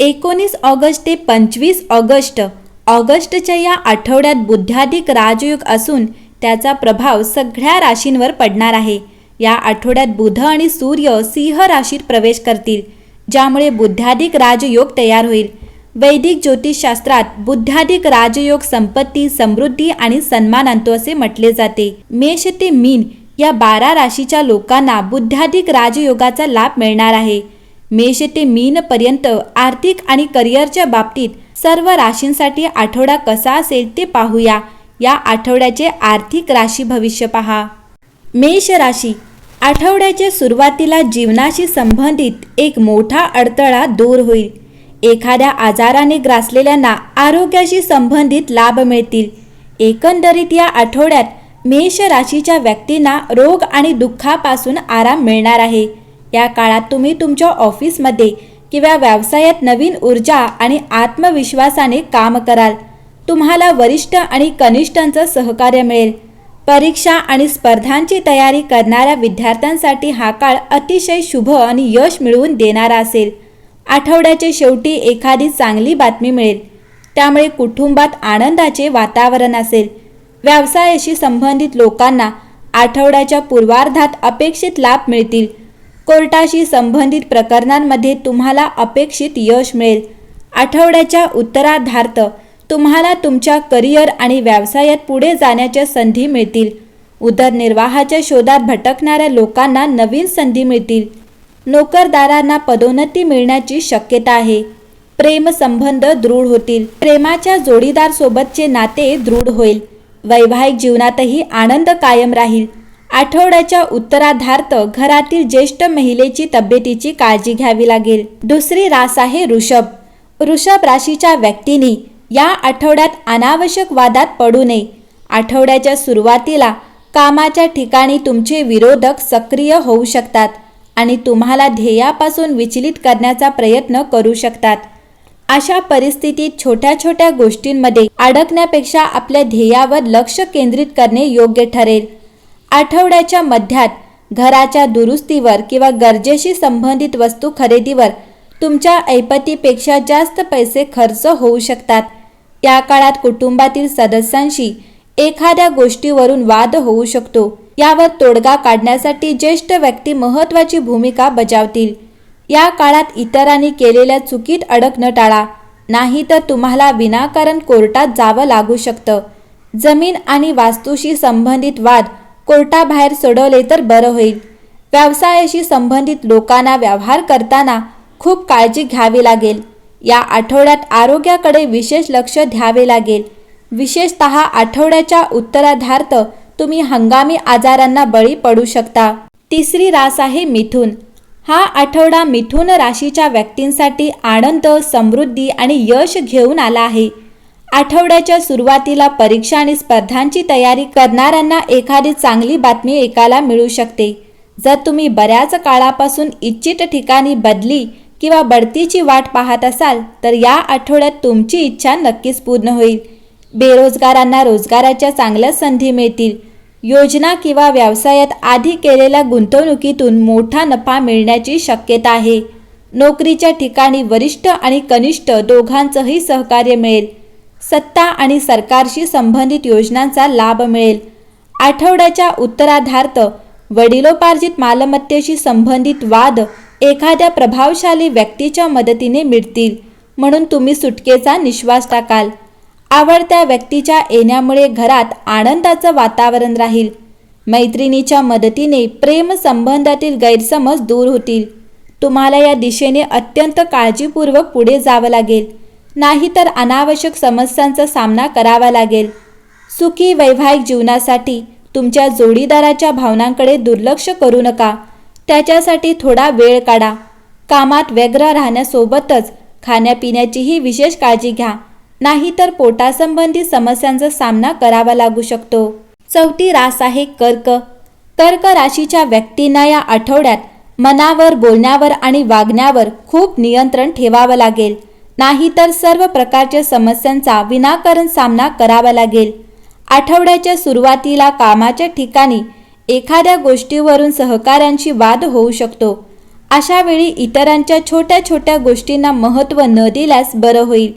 एकोणीस ऑगस्ट ते पंचवीस ऑगस्ट. ऑगस्टच्या या आठवड्यात बुद्ध्याधिक राजयोग असून त्याचा प्रभाव सगळ्या राशींवर पडणार आहे. या आठवड्यात बुध आणि सूर्य सिंह राशीत प्रवेश करतील ज्यामुळे बुद्ध्याधिक राजयोग तयार होईल. वैदिक ज्योतिषशास्त्रात बुद्ध्याधिक राजयोग संपत्ती समृद्धी आणि सन्मान आणतो असे म्हटले जाते. मेष ते मीन या बारा राशीच्या लोकांना बुद्ध्याधिक राजयोगाचा लाभ मिळणार आहे. मेष ते मीन पर्यंत आर्थिक आणि करिअरच्या बाबतीत सर्व राशींसाठी आठवडा कसा असेल ते पाहूया. या आठवड्याचे आर्थिक राशी भविष्य पहा. मेष राशी. आठवड्याच्या सुरुवातीला जीवनाशी संबंधित एक मोठा अडथळा दूर होईल. एखाद्या आजाराने ग्रासलेल्यांना आरोग्याशी संबंधित लाभ मिळतील. एकंदरीत या आठवड्यात मेष राशीच्या व्यक्तींना रोग आणि दुःखापासून आराम मिळणार आहे. या काळात तुम्ही तुमच्या ऑफिसमध्ये किंवा व्यवसायात नवीन ऊर्जा आणि आत्मविश्वासाने काम कराल. तुम्हाला वरिष्ठ आणि कनिष्ठांचं सहकार्य मिळेल. परीक्षा आणि स्पर्धांची तयारी करणाऱ्या विद्यार्थ्यांसाठी हा काळ अतिशय शुभ आणि यश मिळवून देणारा असेल. आठवड्याच्या शेवटी एखादी चांगली बातमी मिळेल. त्यामुळे कुटुंबात आनंदाचे वातावरण असेल. व्यवसायाशी संबंधित लोकांना आठवड्याच्या पूर्वार्धात अपेक्षित लाभ मिळतील. कोर्टाशी संबंधित प्रकरणांमध्ये तुम्हाला अपेक्षित यश मिळेल. आठवड्याच्या उत्तरार्धार्थ तुम्हाला तुमच्या करिअर आणि व्यवसायात पुढे जाण्याच्या संधी मिळतील. उदरनिर्वाहाच्या शोधात भटकणाऱ्या लोकांना नवीन संधी मिळतील. नोकरदारांना पदोन्नती मिळण्याची शक्यता आहे. प्रेमसंबंध दृढ होतील. प्रेमाच्या जोडीदार सोबतचे नाते दृढ होईल. वैवाहिक जीवनातही आनंद कायम राहील. आठवड्याच्या उत्तराधार्थ घरातील ज्येष्ठ महिलेची तब्येतीची काळजी घ्यावी लागेल. दुसरी रास आहे ऋषभ. ऋषभ राशीच्या व्यक्तींनी या आठवड्यात अनावश्यक वादात पडू नये. आठवड्याच्या सुरुवातीला कामाच्या ठिकाणी तुमचे विरोधक सक्रिय होऊ शकतात आणि तुम्हाला ध्येयापासून विचलित करण्याचा प्रयत्न करू शकतात. अशा परिस्थितीत छोट्या छोट्या गोष्टींमध्ये अडकण्यापेक्षा आपल्या ध्येयावर लक्ष केंद्रित करणे योग्य ठरेल. आठवड्याच्या मध्यात घराच्या दुरुस्तीवर किंवा गरजेशी संबंधित वस्तू खरेदीवर तुमच्या ऐपतीपेक्षा जास्त पैसे खर्च होऊ शकतात. या काळात कुटुंबातील सदस्यांशी एखाद्या गोष्टीवरून वाद होऊ शकतो. यावर तोडगा काढण्यासाठी ज्येष्ठ व्यक्ती महत्त्वाची भूमिका बजावतील. या काळात इतरांनी केलेल्या चुकीत अडक न टाळा नाही तर तुम्हाला विनाकारण कोर्टात जावं लागू शकतं. जमीन आणि वास्तूशी संबंधित वाद कोर्टाबाहेर सोडवले तर बरं होईल. व्यवसायाशी संबंधित लोकांना व्यवहार करताना खूप काळजी घ्यावी लागेल. या आठवड्यात आरोग्याकडे विशेष लक्ष द्यावे लागेल. विशेषत आठवड्याच्या उत्तराधार्थ तुम्ही हंगामी आजारांना बळी पडू शकता. तिसरी रास आहे मिथुन. हा आठवडा मिथून राशीच्या व्यक्तींसाठी आनंद समृद्धी आणि यश घेऊन आला आहे. आठवड्याच्या सुरुवातीला परीक्षा आणि स्पर्धांची तयारी करणाऱ्यांना एखादी चांगली बातमी ऐकायला मिळू शकते. जर तुम्ही बऱ्याच काळापासून इच्छित ठिकाणी बदली किंवा बढतीची वाट पाहत असाल तर या आठवड्यात तुमची इच्छा नक्कीच पूर्ण होईल. बेरोजगारांना रोजगाराच्या चांगल्या संधी मिळतील. योजना किंवा व्यवसायात आधी केलेल्या गुंतवणुकीतून मोठा नफा मिळण्याची शक्यता आहे. नोकरीच्या ठिकाणी वरिष्ठ आणि कनिष्ठ दोघांचंही सहकार्य मिळेल. सत्ता आणि सरकारशी संबंधित योजनांचा लाभ मिळेल. आठवड्याच्या उत्तराधार्थ वडिलोपार्जित मालमत्तेशी संबंधित वाद एखाद्या प्रभावशाली व्यक्तीच्या मदतीने मिळतील म्हणून तुम्ही सुटकेचा निश्वास टाकाल. आवडत्या व्यक्तीच्या येण्यामुळे घरात आनंदाचं वातावरण राहील. मैत्रिणीच्या मदतीने प्रेम संबंधातील गैरसमज दूर होतील. तुम्हाला या दिशेने अत्यंत काळजीपूर्वक पुढे जावं लागेल. नाहीतर अनावश्यक समस्यांचा सामना करावा लागेल. सुखी वैवाहिक जीवनासाठी तुमच्या जोडीदाराच्या भावनांकडे दुर्लक्ष करू नका. त्याच्यासाठी थोडा वेळ काढा. कामात व्यग्र राहण्यासोबतच खाण्यापिण्याचीही विशेष काळजी घ्या. नाहीतर पोटासंबंधी समस्यांचा सामना करावा लागू शकतो. चौथी रास आहे कर्क. कर्क राशीच्या व्यक्तींना या आठवड्यात मनावर बोलण्यावर आणि वागण्यावर खूप नियंत्रण ठेवावं लागेल. नाहीतर सर्व प्रकारच्या समस्यांचा विनाकारण सामना करावा लागेल. आठवड्याच्या सुरुवातीला कामाच्या ठिकाणी एखाद्या गोष्टीवरून सहकाऱ्यांशी वाद होऊ शकतो. अशा वेळी इतरांच्या छोट्या छोट्या गोष्टींना महत्त्व न दिल्यास बरं होईल.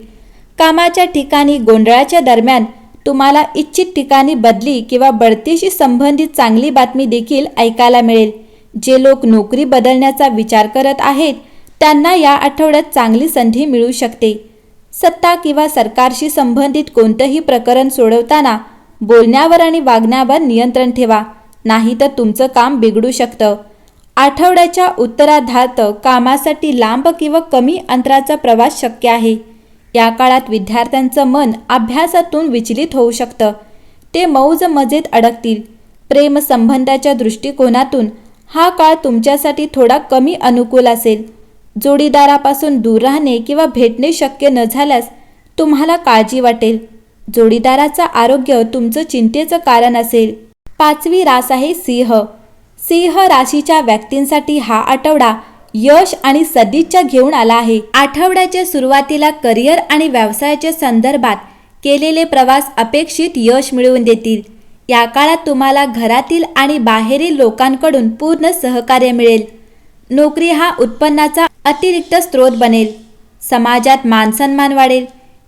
कामाच्या ठिकाणी गोंधळाच्या दरम्यान तुम्हाला इच्छित ठिकाणी बदली किंवा बढतीशी संबंधित चांगली बातमी देखील ऐकायला मिळेल. जे लोक नोकरी बदलण्याचा विचार करत आहेत त्यांना या आठवड्यात चांगली संधी मिळू शकते. सत्ता किंवा सरकारशी संबंधित कोणतंही प्रकरण सोडवताना बोलण्यावर आणि वागण्यावर नियंत्रण ठेवा नाही तर तुमचं काम बिघडू शकतं. आठवड्याच्या उत्तराधार्त कामासाठी लांब किंवा कमी अंतराचा प्रवास शक्य आहे. या काळात विद्यार्थ्यांचं मन अभ्यासातून विचलित होऊ शकतं. ते मौज मजेत अडकतील. प्रेमसंबंधाच्या दृष्टिकोनातून हा काळ तुमच्यासाठी थोडा कमी अनुकूल असेल. जोडीदारापासून दूर राहणे किंवा भेटणे शक्य न झाल्यास तुम्हाला काळजी वाटेल. जोडीदाराचं आरोग्य तुमचं चिंतेचं कारण असेल. पाचवी रास आहे सिंह. सिंह राशीच्या व्यक्तींसाठी हा आठवडा यश आणि सदिच्छा घेऊन आला आहे. आठवड्याच्या सुरुवातीला करिअर आणि व्यवसायाच्या संदर्भात केलेले प्रवास अपेक्षित यश मिळवून देतील. या काळात तुम्हाला घरातील आणि बाहेरील लोकांकडून पूर्ण सहकार्य मिळेल. नोकरी हा उत्पन्नाचा अतिरिक्त स्रोत बनेल. समाजात मानसन्मान वाढेल.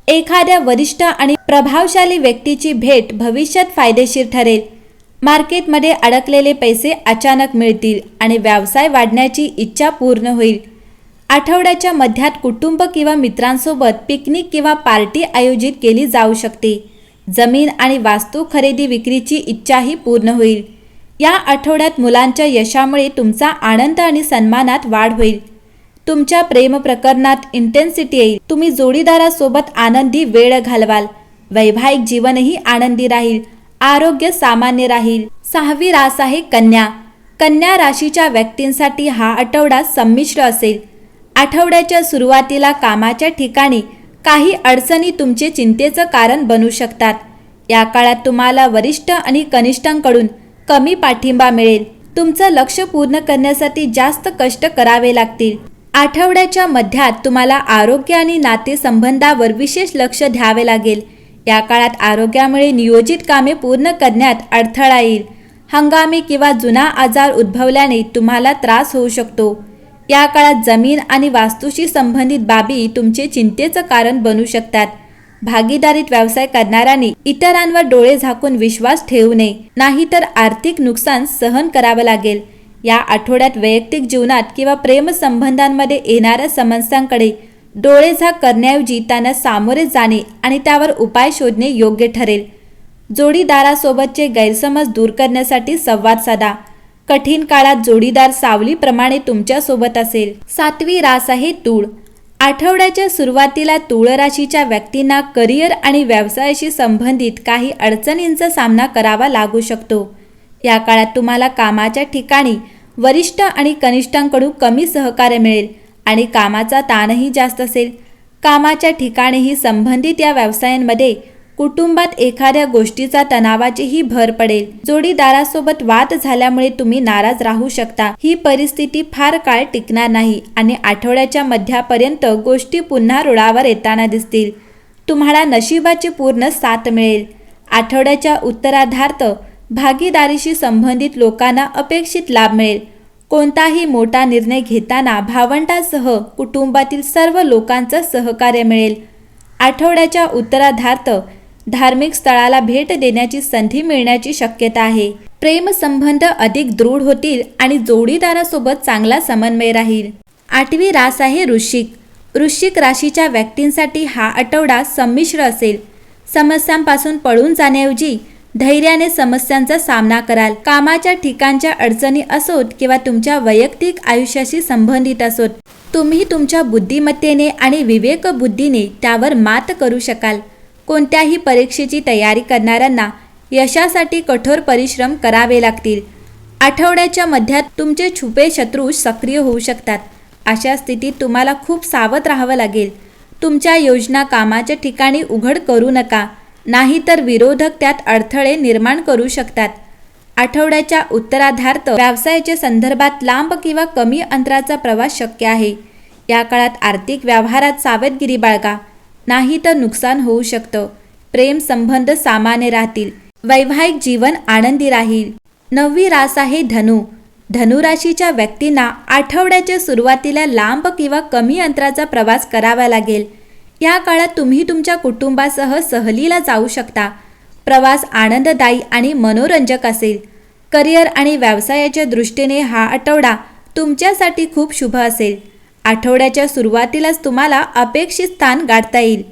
एखाद्या वरिष्ठ आणि प्रभावशाली व्यक्तीची भेट भविष्यात फायदेशीर ठरेल. मार्केटमध्ये अडकलेले पैसे अचानक मिळतील आणि व्यवसाय वाढण्याची इच्छा पूर्ण होईल. आठवड्याच्या मध्यात कुटुंब किंवा मित्रांसोबत पिकनिक किंवा पार्टी आयोजित केली जाऊ शकते. जमीन आणि वास्तू खरेदी विक्रीची इच्छाही पूर्ण होईल. या आठवड्यात मुलांच्या यशामुळे तुमचा आनंद आणि सन्मानात वाढ होईल. तुमच्या प्रेम प्रकरणात इंटेन्सिटी येईल. तुम्ही जोडीदारासोबत आनंदी वेळ घालवाल. वैवाहिक जीवनही आनंदी राहील. आरोग्य सामान्य राहील. सहावी रास आहे कन्या. कन्या राशीच्या व्यक्तींसाठी हा आठवडा संमिश्र असेल. आठवड्याच्या सुरुवातीला कामाच्या ठिकाणी काही अडचणी तुमचे चिंतेचं कारण बनू शकतात. या काळात तुम्हाला वरिष्ठ आणि कनिष्ठांकडून कमी पाठिंबा मिळेल. तुमचं लक्ष पूर्ण करण्यासाठी जास्त कष्ट करावे लागतील. आठवड्याच्या मध्यात तुम्हाला आरोग्य आणि नातेसंबंधावर विशेष लक्ष द्यावे लागेल. या काळात आरोग्यामुळे नियोजित कामे पूर्ण करण्यात अडथळा येईल. हंगामी किंवा जुना आजार उद्भवल्याने तुम्हाला त्रास होऊ शकतो. या काळात जमीन आणि वास्तूशी संबंधित बाबी तुमचे चिंतेचं कारण बनू शकतात. भागीदारीत व्यवसाय करणाऱ्यांनी इतरांवर डोळे झाकून विश्वास ठेवू नये. नाहीतर आर्थिक नुकसान सहन करावं लागेल. या आठवड्यात वैयक्तिक जीवनात किंवा प्रेमसंबंधांमध्ये येणाऱ्या समस्यांकडे डोळेझाक करण्याऐवजी त्यांना सामोरे जाणे आणि त्यावर उपाय शोधणे योग्य ठरेल. जोडीदारासोबतचे गैरसमज दूर करण्यासाठी संवाद साधा. कठीण काळात जोडीदार सावलीप्रमाणे तुमच्यासोबत असेल. सातवी रास आहे तूळ. आठवड्याच्या सुरुवातीला तुळराशीच्या व्यक्तींना करिअर आणि व्यवसायाशी संबंधित काही अडचणींचा सामना करावा लागू शकतो. या काळात तुम्हाला कामाच्या ठिकाणी वरिष्ठ आणि कनिष्ठांकडून कमी सहकार्य मिळेल आणि कामाचा ताणही जास्त असेल. कामाच्या ठिकाणीही संबंधित या व्यवसायांमध्ये कुटुंबात एखाद्या गोष्टीचा तणावाचीही भर पडेल. जोडीदारासोबत वाद झाल्यामुळे तुम्ही नाराज राहू शकता. ही परिस्थिती फार काळ टिकणार नाही आणि आठवड्याच्या मध्यापर्यंत गोष्टी पुन्हा रुळावर येताना दिसतील. तुम्हाला नशिबाची पूर्ण साथ मिळेल. आठवड्याच्या उत्तराधार्थ भागीदारीशी संबंधित लोकांना अपेक्षित लाभ मिळेल. कोणताही मोठा निर्णय घेताना भावंडांसह कुटुंबातील सर्व लोकांचं सहकार्य मिळेल. आठवड्याच्या उत्तराधार्थ धार्मिक स्थळाला भेट देण्याची संधी मिळण्याची शक्यता आहे. प्रेम संबंध अधिक दृढ होतील आणि जोडीदारासोबत चांगला समन्वय राहील. आठवी रास आहे वृश्चिक वृश्चिक राशीच्या व्यक्तींसाठी हा आठवडा संमिश्र असेल. समस्यांपासून पळून जाण्याऐवजी धैर्याने समस्यांचा सामना कराल. कामाच्या ठिकाणच्या अडचणी असोत किंवा तुमच्या वैयक्तिक आयुष्याशी संबंधित असोत तुम्ही तुमच्या बुद्धिमत्तेने आणि विवेक बुद्धीने त्यावर मात करू शकाल. कोणत्याही परीक्षेची तयारी करणाऱ्यांना यशासाठी कठोर परिश्रम करावे लागतील. आठवड्याच्या मध्यात तुमचे छुपे शत्रू सक्रिय होऊ शकतात. अशा स्थितीत तुम्हाला खूप सावध राहावं लागेल. तुमच्या योजना कामाच्या ठिकाणी उघड करू नका. नाहीतर विरोधक त्यात अडथळे निर्माण करू शकतात. आठवड्याच्या उत्तराधार्थ व्यवसायाच्या संदर्भात लांब किंवा कमी अंतराचा प्रवास शक्य आहे. या काळात आर्थिक व्यवहारात सावधगिरी बाळगा. नाही तर नुकसान होऊ शकतं. प्रेम संबंध सामान्य राहतील. वैवाहिक जीवन आनंदी राहील. नववी रास आहे धनु. धनुराशीच्या व्यक्तींना आठवड्याच्या सुरुवातीला लांब किंवा कमी अंतराचा प्रवास करावा लागेल. या काळात तुम्ही तुमच्या कुटुंबासह सहलीला जाऊ शकता. प्रवास आनंददायी आणि मनोरंजक असेल. करिअर आणि व्यवसायाच्या दृष्टीने हा आठवडा तुमच्यासाठी खूप शुभ असेल. आठवड्याच्या सुरुवातीलाच तुम्हाला अपेक्षित स्थान गाठता येईल.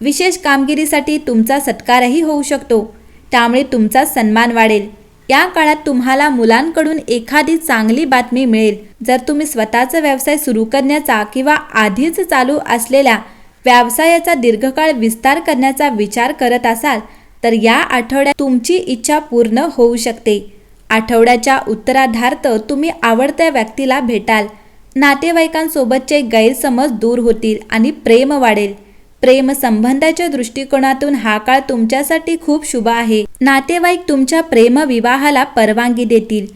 विशेष कामगिरीसाठी तुमचा सत्कारही होऊ शकतो. त्यामुळे तुमचा सन्मान वाढेल. या काळात तुम्हाला मुलांकडून एखादी चांगली बातमी मिळेल. जर तुम्ही स्वतःचा व्यवसाय सुरू करण्याचा किंवा आधीच चालू असलेल्या व्यवसायाचा दीर्घकाळ विस्तार करण्याचा विचार करत असाल तर या आठवड्यात तुमची इच्छा पूर्ण होऊ शकते. आठवड्याच्या उत्तराधार्थ तुम्ही आवडत्या व्यक्तीला भेटाल. नातेवाईकांसोबतचे गैरसमज दूर होतील आणि प्रेम वाढेल. प्रेम संबंधाच्या दृष्टिकोनातून हा काळ तुमच्यासाठी खूप शुभ आहे. नातेवाईक तुमच्या प्रेम विवाहाला परवानगी देतील.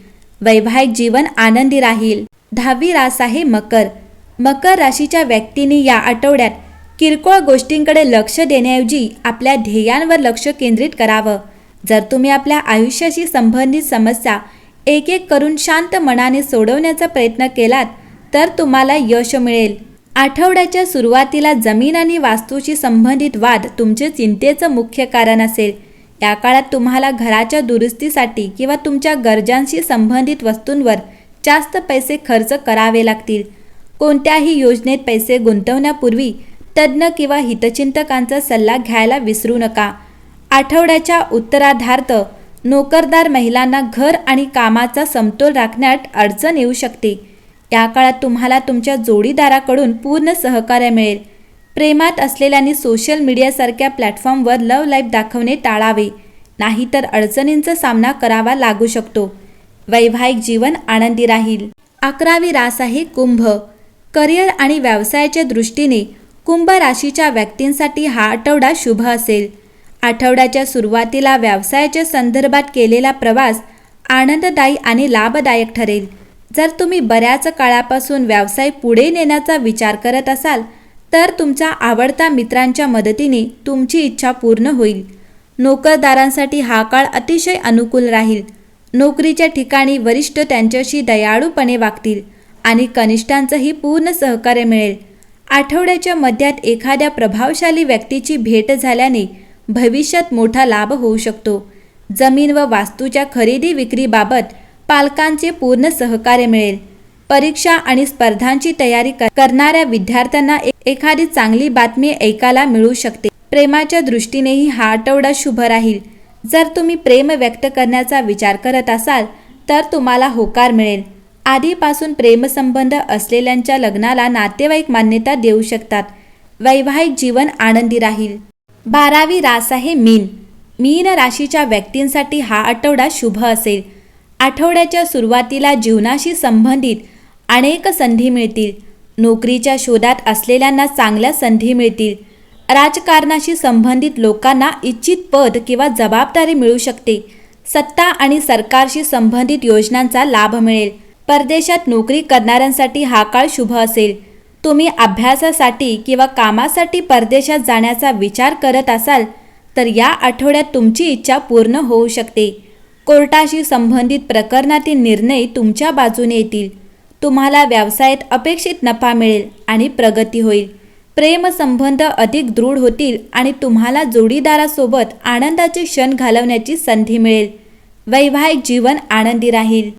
वैवाहिक जीवन आनंदी राहील. दहावी रास आहे मकर. मकर राशीच्या व्यक्तींनी या आठवड्यात किरकोळ गोष्टींकडे लक्ष देण्याऐवजी आपल्या ध्येयांवर लक्ष केंद्रित करावं. जर तुम्ही आपल्या आयुष्याशी संबंधित समस्या एक एक करून शांत मनाने सोडवण्याचा प्रयत्न केलात तर तुम्हाला यश मिळेल. आठवड्याच्या सुरुवातीला जमीन आणि वास्तूशी संबंधित वाद तुमचे चिंतेचं मुख्य कारण असेल. या काळात तुम्हाला घराच्या दुरुस्तीसाठी किंवा तुमच्या गरजांशी संबंधित वस्तूंवर जास्त पैसे खर्च करावे लागतील. कोणत्याही योजनेत पैसे गुंतवण्यापूर्वी तज्ज्ञ किंवा हितचिंतकांचा सल्ला घ्यायला विसरू नका. आठवड्याच्या उत्तराधार्थ नोकरदार महिलांना घर आणि कामाचा समतोल राखण्यात अडचण येऊ शकते. या काळात तुम्हाला तुमच्या जोडीदाराकडून पूर्ण सहकार्य मिळेल. प्रेमात असलेल्यांनी सोशल मीडियासारख्या प्लॅटफॉर्मवर लव लाईफ दाखवणे टाळावे. नाहीतर अडचणींचा सामना करावा लागू शकतो. वैवाहिक जीवन आनंदी राहील. अकरावी रास आहे कुंभ. करिअर आणि व्यवसायाच्या दृष्टीने कुंभ राशीच्या व्यक्तींसाठी हा आठवडा शुभ असेल. आठवड्याच्या सुरुवातीला व्यवसायाच्या संदर्भात केलेला प्रवास आनंददायी आणि लाभदायक ठरेल. जर तुम्ही बऱ्याच काळापासून व्यवसाय पुढे नेण्याचा विचार करत असाल तर तुमच्या आवडत्या मित्रांच्या मदतीने तुमची इच्छा पूर्ण होईल. नोकरदारांसाठी हा काळ अतिशय अनुकूल राहील. नोकरीच्या ठिकाणी वरिष्ठ त्यांच्याशी दयाळूपणे वागतील आणि कनिष्ठांचंही पूर्ण सहकार्य मिळेल. आठवड्याच्या मध्यात एखाद्या प्रभावशाली व्यक्तीची भेट झाल्याने भविष्यात मोठा लाभ होऊ शकतो. जमीन व वास्तूच्या खरेदी विक्रीबाबत पालकांचे पूर्ण सहकार्य मिळेल. परीक्षा आणि स्पर्धांची तयारी कर- करणाऱ्या विद्यार्थ्यांना एखादी चांगली बातमी ऐकायला मिळू शकते. प्रेमाच्या दृष्टीनेही हा आठवडा शुभ राहील. जर तुम्ही प्रेम व्यक्त करण्याचा विचार करत असाल तर तुम्हाला होकार मिळेल. आधीपासून प्रेमसंबंध असलेल्यांच्या लग्नाला नातेवाईक मान्यता देऊ शकतात. वैवाहिक जीवन आनंदी राहील. बारावी रास आहे मीन. मीन राशीच्या व्यक्तींसाठी हा आठवडा शुभ असेल. आठवड्याच्या सुरुवातीला जीवनाशी संबंधित अनेक संधी मिळतील. नोकरीच्या शोधात असलेल्यांना चांगल्या संधी मिळतील. राजकारणाशी संबंधित लोकांना इच्छित पद किंवा जबाबदारी मिळू शकते. सत्ता आणि सरकारशी संबंधित योजनांचा लाभ मिळेल. परदेशात नोकरी करणाऱ्यांसाठी हा काळ शुभ असेल. तुम्ही अभ्यासासाठी किंवा कामासाठी परदेशात जाण्याचा विचार करत असाल तर या आठवड्यात तुमची इच्छा पूर्ण होऊ शकते. कोर्टाशी संबंधित प्रकरणातील निर्णय तुमच्या बाजूने येतील. तुम्हाला व्यवसायात अपेक्षित नफा मिळेल आणि प्रगती होईल. प्रेमसंबंध अधिक दृढ होतील आणि तुम्हाला जोडीदारासोबत आनंदाचे क्षण घालवण्याची संधी मिळेल. वैवाहिक जीवन आनंदी राहील.